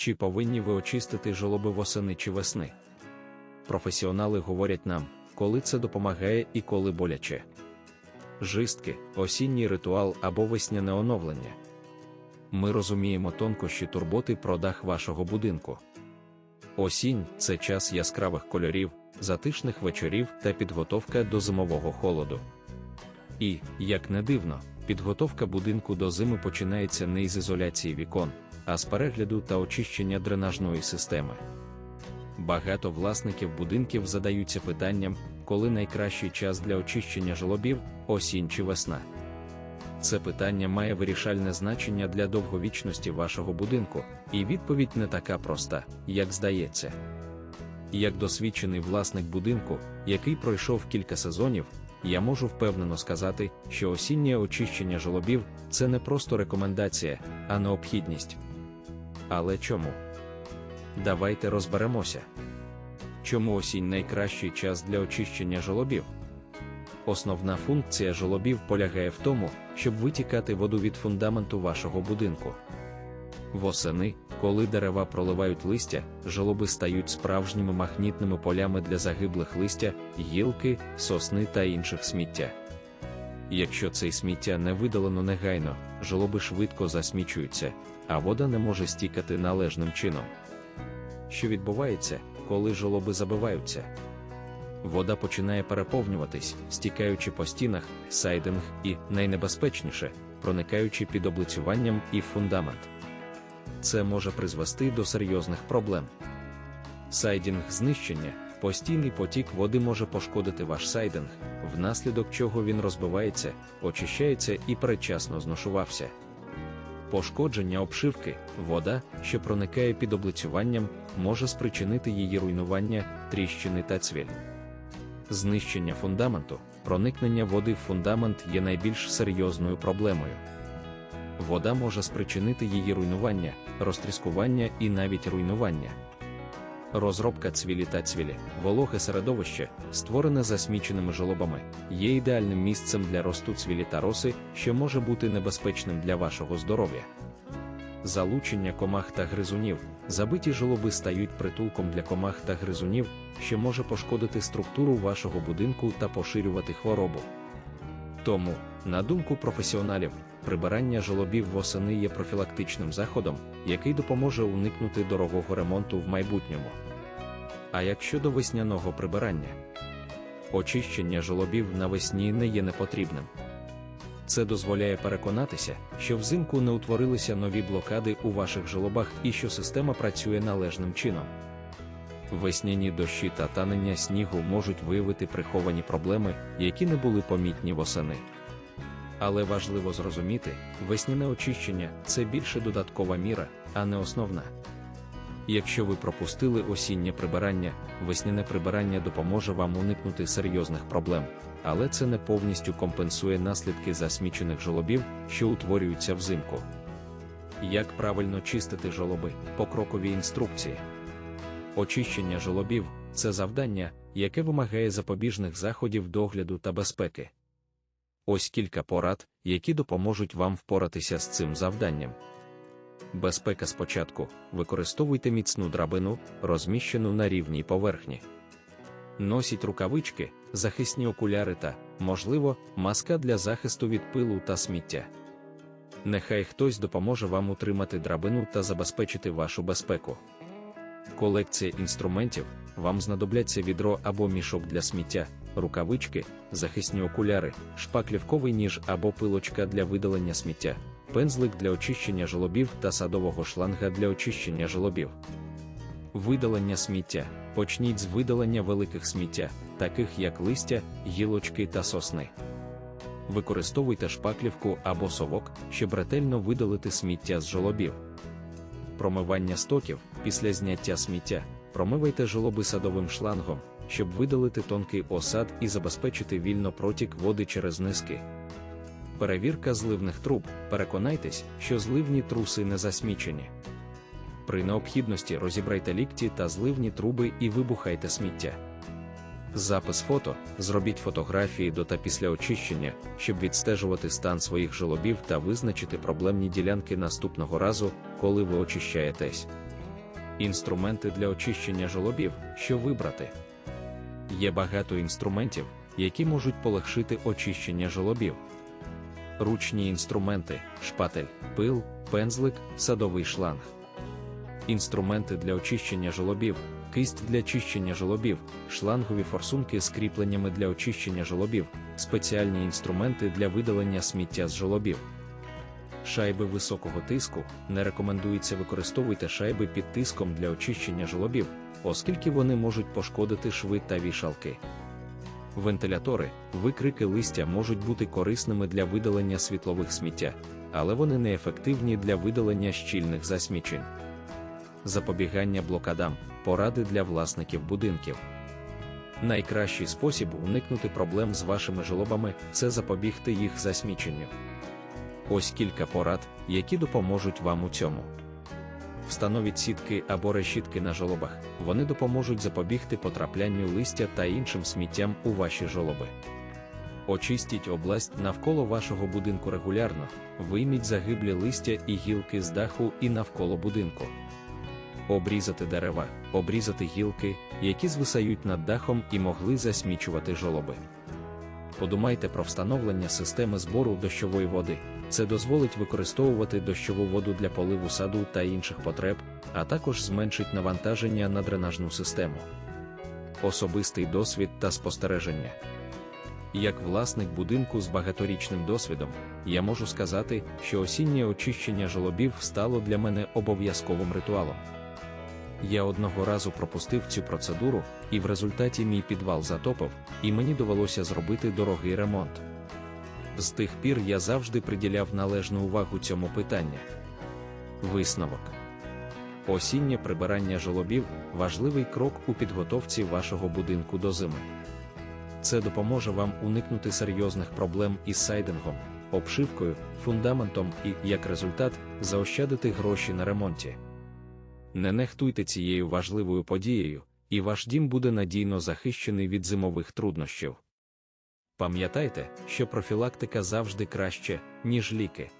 Чи повинні ви очистити жолоби восени чи весни? Професіонали говорять нам, коли це допомагає і коли боляче. Жистки, осінній ритуал або весняне оновлення. Ми розуміємо тонкощі турботи про дах вашого будинку. Осінь це час яскравих кольорів, затишних вечорів та підготовка до зимового холоду. І, як не дивно, підготовка будинку до зими починається не із ізоляції вікон, а з перегляду та очищення дренажної системи. Багато власників будинків задаються питанням, коли найкращий час для очищення жолобів осінь чи весна. Це питання має вирішальне значення для довговічності вашого будинку, і відповідь не така проста, як здається. Як досвідчений власник будинку, який пройшов кілька сезонів, я можу впевнено сказати, що осіннє очищення жолобів це не просто рекомендація, а необхідність. Але чому? Давайте розберемося. Чому осінь найкращий час для очищення жолобів? Основна функція жолобів полягає в тому, щоб витікати воду від фундаменту вашого будинку. Восени, коли дерева проливають листя, жолоби стають справжніми махнітними полями для загиблих листя, гілки, сосни та інших сміття. Якщо цей сміття не видалено негайно, жолоби швидко засмічуються, а вода не може стікати належним чином. Що відбувається, коли жолоби забиваються? Вода починає переповнюватись, стікаючи по стінах, сайдинг і, найнебезпечніше, проникаючи під облицюванням і фундамент. Це може призвести до серйозних проблем. Сайдінг знищення, постійний потік води може пошкодити ваш сайдинг, внаслідок чого він розбивається, очищається і передчасно зношувався. Пошкодження обшивки, вода, що проникає під облицюванням, може спричинити її руйнування, тріщини та цвіль. Знищення фундаменту, проникнення води в фундамент є найбільш серйозною проблемою. Вода може спричинити її руйнування, розтріскування і навіть руйнування. Розробка цвілі та цвілі, вологе середовище, створене засміченими жолобами, є ідеальним місцем для росту цвілі та роси, що може бути небезпечним для вашого здоров'я. Залучення комах та гризунів, забиті жолоби стають притулком для комах та гризунів, що може пошкодити структуру вашого будинку та поширювати хворобу. Тому, на думку професіоналів, прибирання жолобів восени є профілактичним заходом, який допоможе уникнути дорогого ремонту в майбутньому. А як щодо весняного прибирання, очищення жолобів навесні не є непотрібним. Це дозволяє переконатися, що взимку не утворилися нові блокади у ваших жолобах і що система працює належним чином. Весняні дощі та танення снігу можуть виявити приховані проблеми, які не були помітні восени. Але важливо зрозуміти, весняне очищення це більше додаткова міра, а не основна. Якщо ви пропустили осіннє прибирання, весняне прибирання допоможе вам уникнути серйозних проблем, але це не повністю компенсує наслідки засмічених жолобів, що утворюються взимку. Як правильно чистити жолоби, покрокові інструкції. Очищення жолобів це завдання, яке вимагає запобіжних заходів догляду та безпеки. Ось кілька порад, які допоможуть вам впоратися з цим завданням. Безпека спочатку використовуйте міцну драбину, розміщену на рівній поверхні. Носіть рукавички, захисні окуляри та, можливо, маска для захисту від пилу та сміття. Нехай хтось допоможе вам утримати драбину та забезпечити вашу безпеку. Колекція інструментів вам знадобляться відро або мішок для сміття, рукавички, захисні окуляри, шпаклівковий ніж або пилочка для видалення сміття, пензлик для очищення жолобів та садового шланга для очищення жолобів. Видалення сміття. Почніть з видалення великих сміття, таких як листя, гілочки та сосни. Використовуйте шпаклівку або совок, щоб ретельно видалити сміття з жолобів. Промивання стоків після зняття сміття. Промивайте жолоби садовим шлангом, щоб видалити тонкий осад і забезпечити вільно протік води через низки. Перевірка зливних труб. Переконайтесь, що зливні труси не засмічені. При необхідності розібрайте лікті та зливні труби і вибухайте сміття. Запис фото. Зробіть фотографії до та після очищення, щоб відстежувати стан своїх жолобів та визначити проблемні ділянки наступного разу, коли ви очищаєтесь. Інструменти для очищення жолобів, що вибрати. Є багато інструментів, які можуть полегшити очищення жолобів. Ручні інструменти, шпатель, пил, пензлик, садовий шланг. Інструменти для очищення жолобів, кисть для чищення жолобів, шлангові форсунки з кріпленнями для очищення жолобів, спеціальні інструменти для видалення сміття з жолобів. Шайби високого тиску не рекомендується використовуйте шайби під тиском для очищення жолобів, оскільки вони можуть пошкодити шви та вішалки. Вентилятори, викрики листя можуть бути корисними для видалення світлових сміття, але вони неефективні для видалення щільних засмічень. Запобігання блокадам, поради для власників будинків. Найкращий спосіб уникнути проблем з вашими жолобами це запобігти їх засміченню. Ось кілька порад, які допоможуть вам у цьому. Встановіть сітки або решітки на жолобах, вони допоможуть запобігти потраплянню листя та іншим сміттям у ваші жолоби. Очистіть область навколо вашого будинку регулярно, вийміть загиблі листя і гілки з даху і навколо будинку. Обрізати дерева, обрізати гілки, які звисають над дахом і могли засмічувати жолоби. Подумайте про встановлення системи збору дощової води. Це дозволить використовувати дощову воду для поливу саду та інших потреб, а також зменшить навантаження на дренажну систему. Особистий досвід та спостереження. Як власник будинку з багаторічним досвідом, я можу сказати, що осіннє очищення жолобів стало для мене обов'язковим ритуалом. Я одного разу пропустив цю процедуру, і в результаті мій підвал затопив, і мені довелося зробити дорогий ремонт. З тих пір я завжди приділяв належну увагу цьому питанню. Висновок осіннє прибирання жолобів важливий крок у підготовці вашого будинку до зими. Це допоможе вам уникнути серйозних проблем із сайдингом, обшивкою, фундаментом і, як результат, заощадити гроші на ремонті. Не нехтуйте цією важливою подією, і ваш дім буде надійно захищений від зимових труднощів. Пам'ятайте, що профілактика завжди краще, ніж ліки.